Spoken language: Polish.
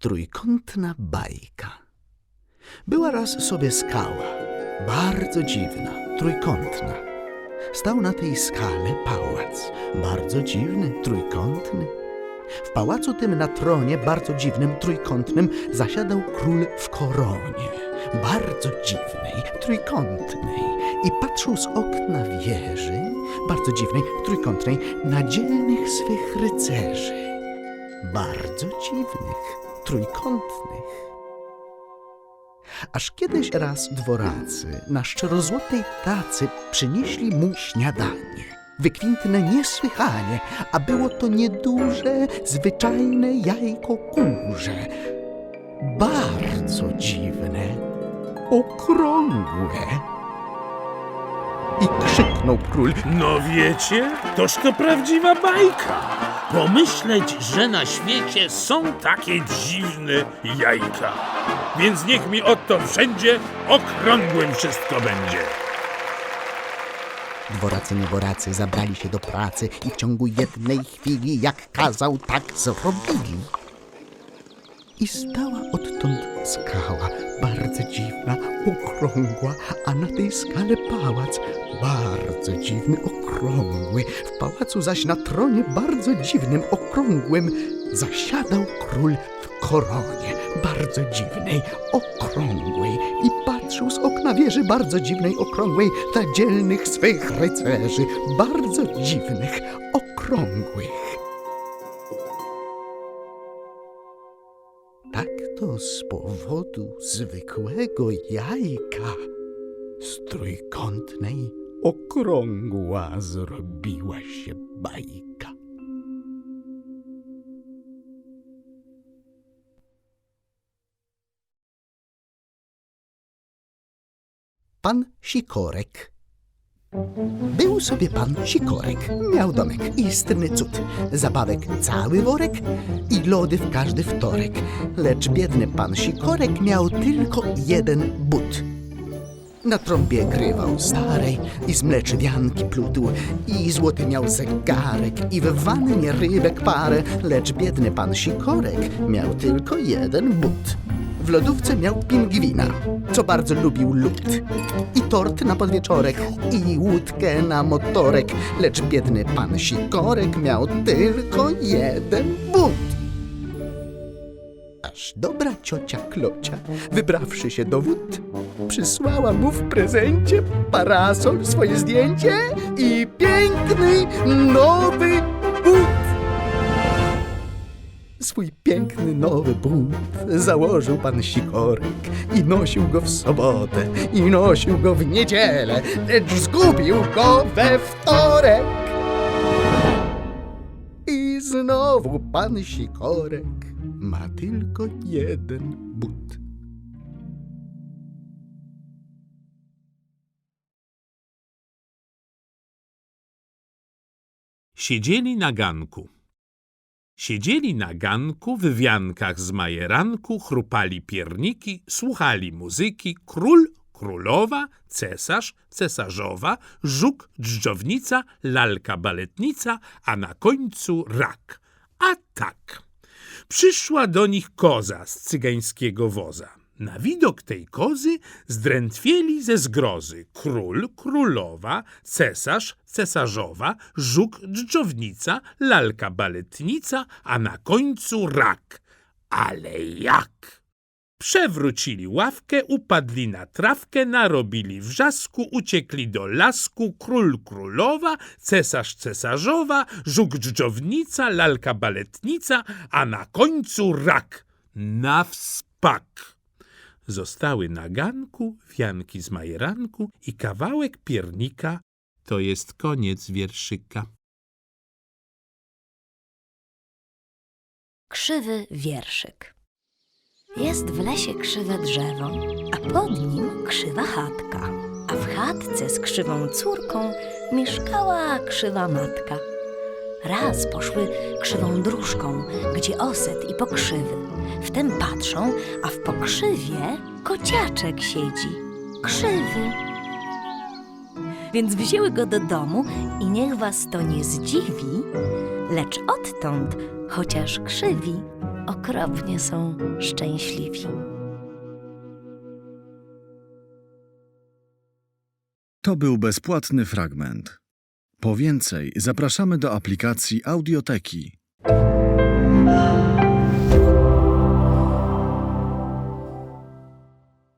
Trójkątna bajka. Była raz sobie skała, bardzo dziwna, trójkątna. Stał na tej skale pałac, bardzo dziwny, trójkątny. W pałacu tym na tronie, bardzo dziwnym, trójkątnym, zasiadał król w koronie, bardzo dziwnej, trójkątnej i patrzył z okna wieży, bardzo dziwnej, trójkątnej, na dzielnych swych rycerzy, bardzo dziwnych, trójkątnych. Aż kiedyś raz dworacy na szczerozłotej tacy przynieśli mu śniadanie. Wykwintne niesłychanie, a było to nieduże, zwyczajne jajko kurze. Bardzo dziwne, okrągłe. I krzyknął król, No wiecie, toż to prawdziwa bajka. Pomyśleć, że na świecie są takie dziwne jajka. Więc niech mi oto wszędzie okrągłym wszystko będzie. Dworacy nieboracy zabrali się do pracy i w ciągu jednej chwili, jak kazał, tak zrobili. I stała odtąd skała, bardzo dziwna, okrągła, a na tej skale pałac, bardzo dziwny, okrągły. W pałacu zaś na tronie bardzo dziwnym, okrągłym, zasiadał król w koronie, bardzo dziwnej, okrągłej i patrzył z okna wieży bardzo dziwnej, okrągłej na dzielnych swych rycerzy, bardzo dziwnych, okrągłych. Z powodu zwykłego jajka z trójkątnej okrągła zrobiła się bajka. Pan Sikorek był sobie pan Sikorek. Miał domek, istny cud. Zabawek cały worek i lody w każdy wtorek. Lecz biedny pan Sikorek miał tylko jeden but. Na trąbie grywał starej i z mleczywianki plutł i złoty miał zegarek i w wannie rybek parę, lecz biedny pan Sikorek miał tylko jeden but. W lodówce miał pingwina, co bardzo lubił lód. I tort na podwieczorek, i łódkę na motorek, lecz biedny pan Sikorek miał tylko jeden but. Aż dobra ciocia Klocia, wybrawszy się do wód, przysłała mu w prezencie parasol, swoje zdjęcie i piękny nowy but. Swój piękny nowy but założył pan Sikorek i nosił go w sobotę i nosił go w niedzielę, lecz zgubił go we wtorek. I znowu pan Sikorek ma tylko jeden but. Siedzieli na ganku. Siedzieli na ganku, w wiankach z majeranku, chrupali pierniki, słuchali muzyki, król, królowa, cesarz, cesarzowa, żuk, dżdżownica, lalka baletnica, a na końcu rak. A tak. Przyszła do nich koza z cygańskiego woza. Na widok tej kozy zdrętwieli ze zgrozy król, królowa, cesarz, cesarzowa, żuk, dżdżownica, lalka baletnica, a na końcu rak. Ale jak? Przewrócili ławkę, upadli na trawkę, narobili wrzasku, uciekli do lasku, król, królowa, cesarz, cesarzowa, żuk, dżdżownica, lalka baletnica, a na końcu rak. Na wspak. Zostały na ganku, wianki z majeranku i kawałek piernika. To jest koniec wierszyka. Krzywy wierszyk. Jest w lesie krzywe drzewo, a pod nim krzywa chatka. A w chatce z krzywą córką mieszkała krzywa matka. Raz poszły krzywą dróżką, gdzie oset i pokrzywy. Wtem patrzą, a w pokrzywie kociaczek siedzi. Krzywy. Więc wzięły go do domu i niech was to nie zdziwi, lecz odtąd, chociaż krzywi, okropnie są szczęśliwi. To był bezpłatny fragment. Po więcej zapraszamy do aplikacji Audioteki